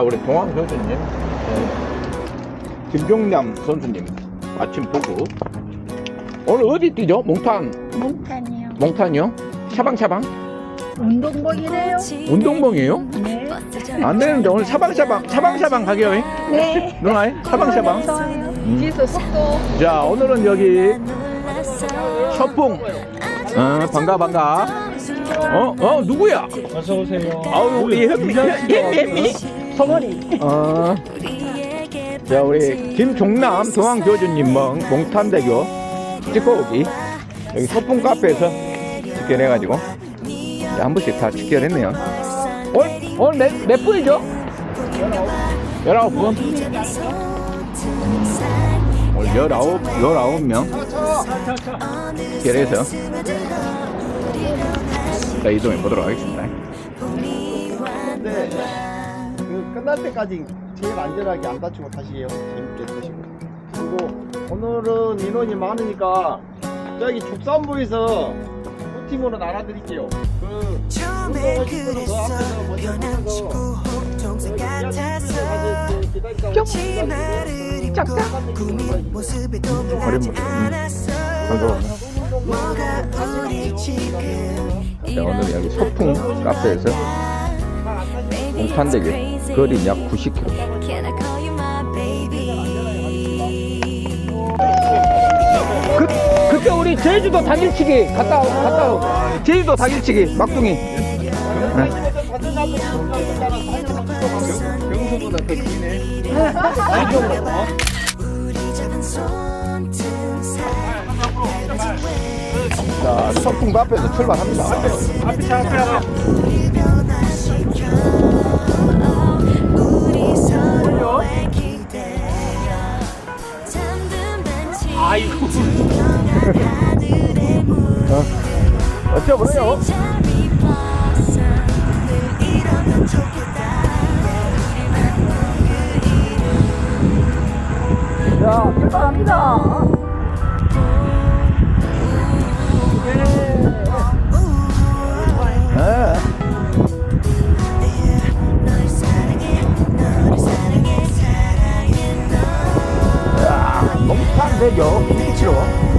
자, 우리 동황 선수님, 네. 김종남 선수님 아침 보고 오늘 어디 뛰죠? 몽탄, 몽탄이요. 몽탄이요? 샤방샤방? 운동복이래요. 운동봉이에요? 네. 안 되는데 오늘 샤방샤방, 샤방샤방 가게요? 네. 누나이? 샤방샤방? 좋아요. 뒤에서 속도 자, 오늘은 여기 서풍. 어, 반가, 반가. 어, 어, 누구야? 어서 오세요. 아우, 우리 현미, 현미, 덩어리. 어. 자, 우리 김종남 동항교주님 멍, 몽탄대교 찍고 오기. 여기 소풍 카페에서 직결해가지고. 자, 한 분씩 다 직결했네요. 오늘, 오늘 몇, 몇 분이죠? 19분. 오늘 19, 19명. 직결해서. 자, 이동해 보도록 하겠습니다. 그 끝날 때까지 제일 안전하게 안 다치고 타시게요. 재밌게 타시고. 그리고 오늘은 인원이 많으니까 저기 축산부에서 두 팀으로 나눠드릴게요. 그 처음에 운동하실 분은 그 앞에서 먼저 변한 서서 친구 동생 같아서 기다리다 치마를 입고 꾸민 모습에도 어린 변하지. 않았어. 뭐가 우리 지금 자, 오늘 여기 소풍 카페에서 공탄대교 거리 약 90km. Can I call you my baby 그, 그때 우리 제주도 당일치기 갔다 오- 갔다 오. 제주도 당일치기 막둥이. 경수보다 더 기네. 자, 소풍 카페에서 출발합니다. 우리 변화시 아이고 물 어째 좋겠다 자, 출발합니다. 자, 몽탄대교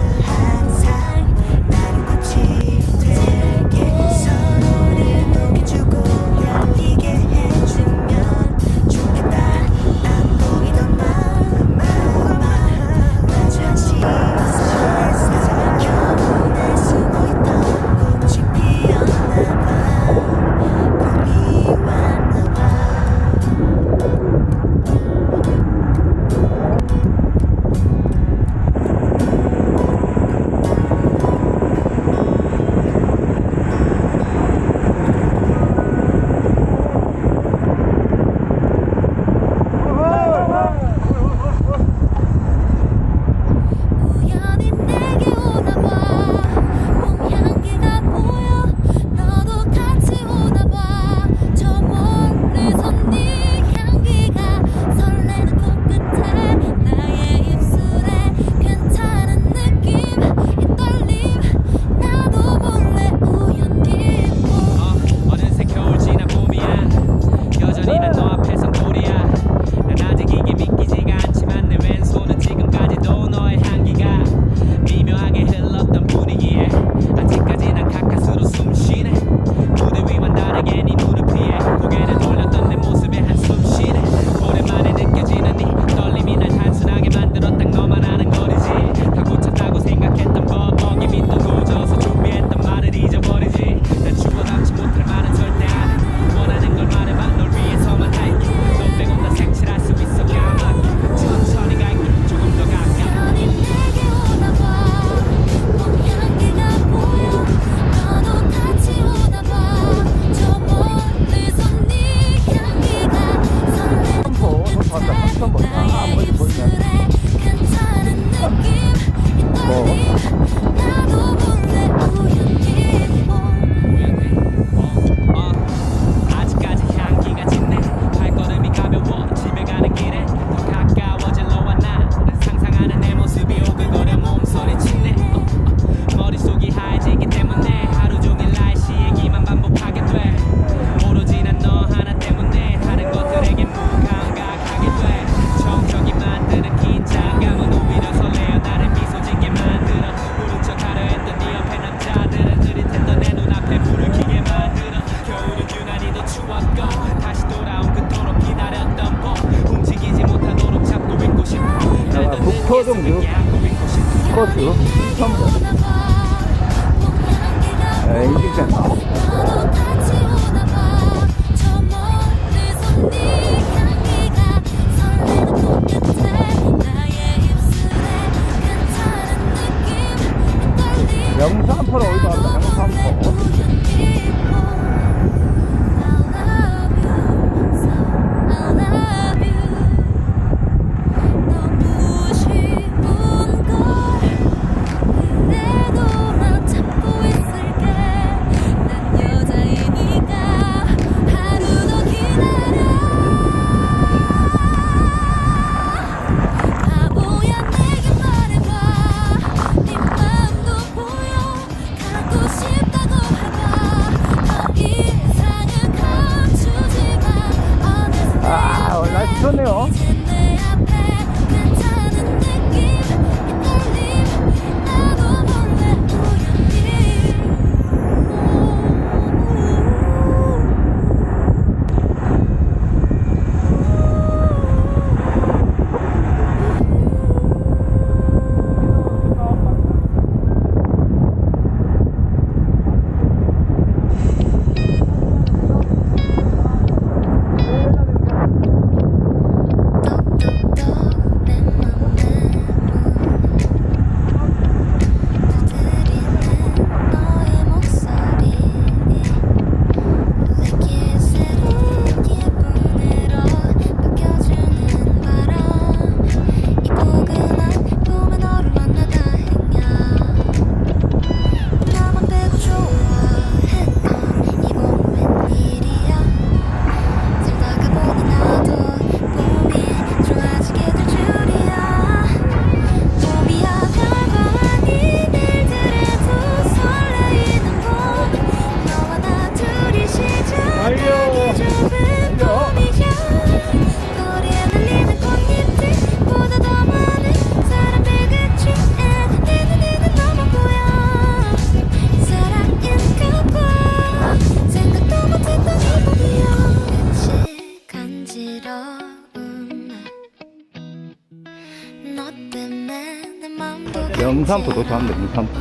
문산포 도착하면 돼, 문산포.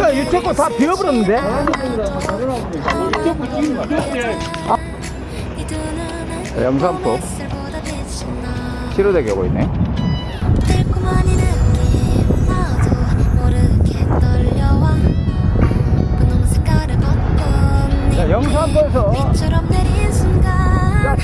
야, 유채꽃 다 비워버렸는데? 아. 염산포. 치료되게 오고 있네. 야, 영산포에서. 야,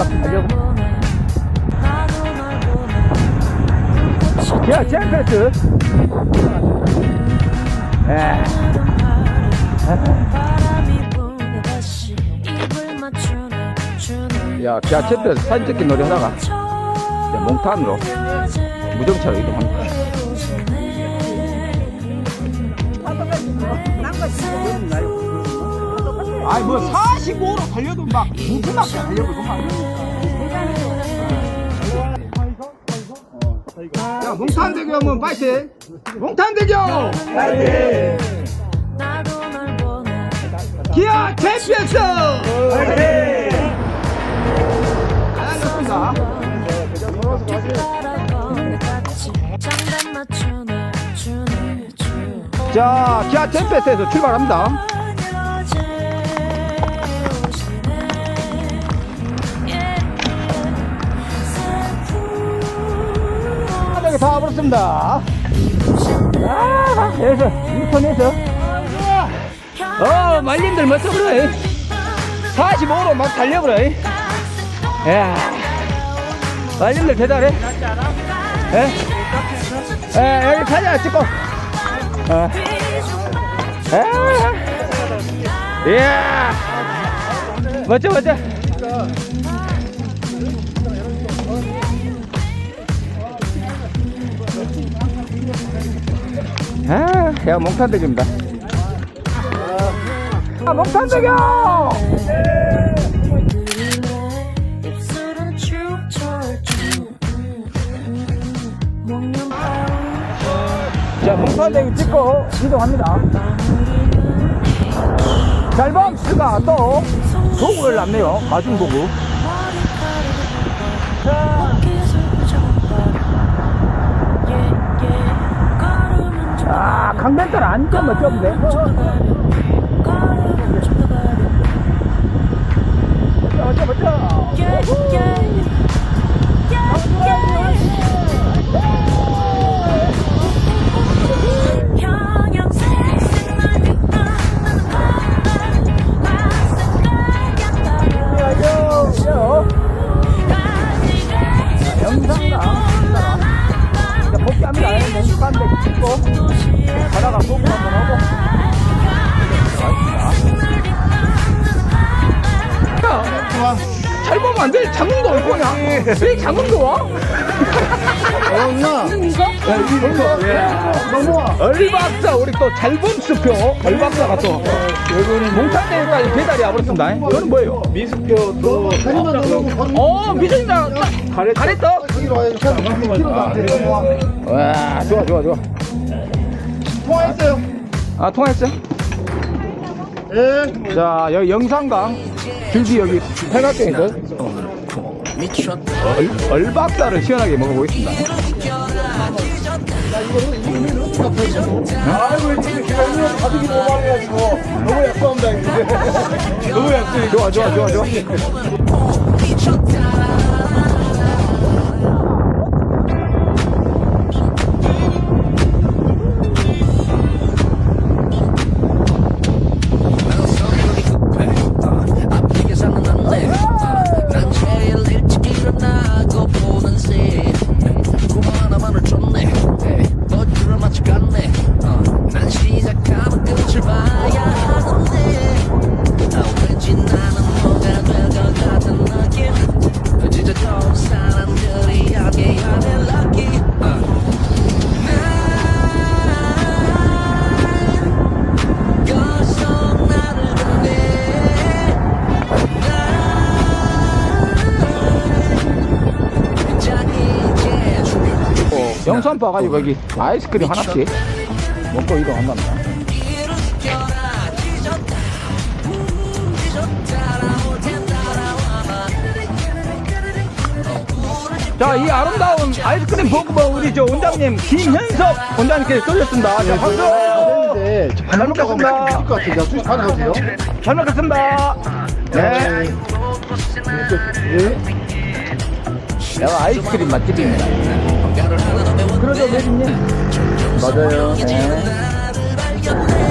같은데 야 잼패스 에. 야 기아 챔피언스 사진 찍기 놀이 하다가 야, 몽탄으로 무정차로 이동합니다 아이 뭐 사! 45로 달려도 막 무지막게 달려고 그만. 야 몽탄대교 한번 파이팅! 몽탄대교! 보내 기아 챔피언스! 주네 주 자, 기아 챔피언스에서 출발합니다. 다 와버렸습니다. 아, 해서, 유턴해서. 어, 말림들 멋져버려. 45로 막 달려버려. 야 말림들 대단해. 예? 예, 여기 사진 찍고. 어. 아, 이야. 멋져, 멋져. 아, 야, 몽탄대교입니다. 아, 몽탄대교! 자, 몽탄대교 찍고 이동합니다. 잘범스가 또 도구를 놨네요. 마중 도구. 강변달 안전 멋졌는 넘어와 얼박사 우리 또 잘본수표 얼박사가 또 여기는 몽탄대교까지 배달이 와버렸습니다. 이거는 뭐예요? 미수표 또 다리만 넘어오고 어, 미선이다. 가래떡. 여기로 넘어와 와, 좋아, 좋아, 좋아. 통화했어요 아, 통화했어요? 예 자, 여기 영산강 줄기 여기 해각경에서 얼, 얼박사를 시원하게 먹어보겠습니다. 아이고 이제 제가 이거 너무 너무 약속 좋아, 좋아, 좋아, 좋아. 영산 봐가지고 여기 아이스크림 하나씩 먹고 이동한답니다. 자, 이 아름다운 아이스크림 버거버 우리 저 원장님 김현석 원장님께 쏠렸습니다. 자, 박수! 네, 잘 먹겠습니다. 것 같은데 수시 가능하세요? 잘 먹겠습니다. 네. 여가 아이스크림 맛집입니다. 그러죠, 매진님? 맞아요. 네.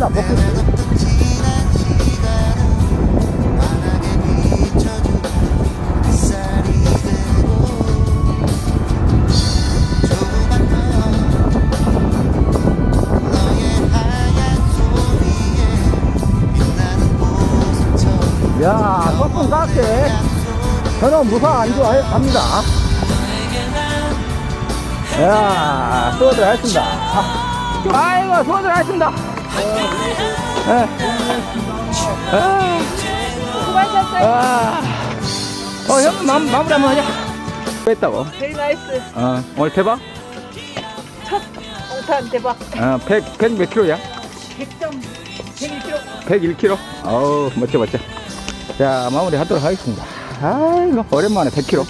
아무도 먹고 야, 조금 깎게. 저는 무사 안 좋아합니다. 야, 수고들 하셨습니다. 아이고, 수고들 하셨습니다. 예. 아, 수고하셨어요. 아. 어, 형, 마, 마무리 한번 하자. 했다고? 베리 나이스. 어, 오늘 대박? 첫 엉탄 대박. 어, 100, 100 몇 킬로야? 100점 101kg. 101kg? 어우, 멋져, 멋져. 자, 마무리 하도록 하겠습니다. 아이고, 오랜만에 100kg.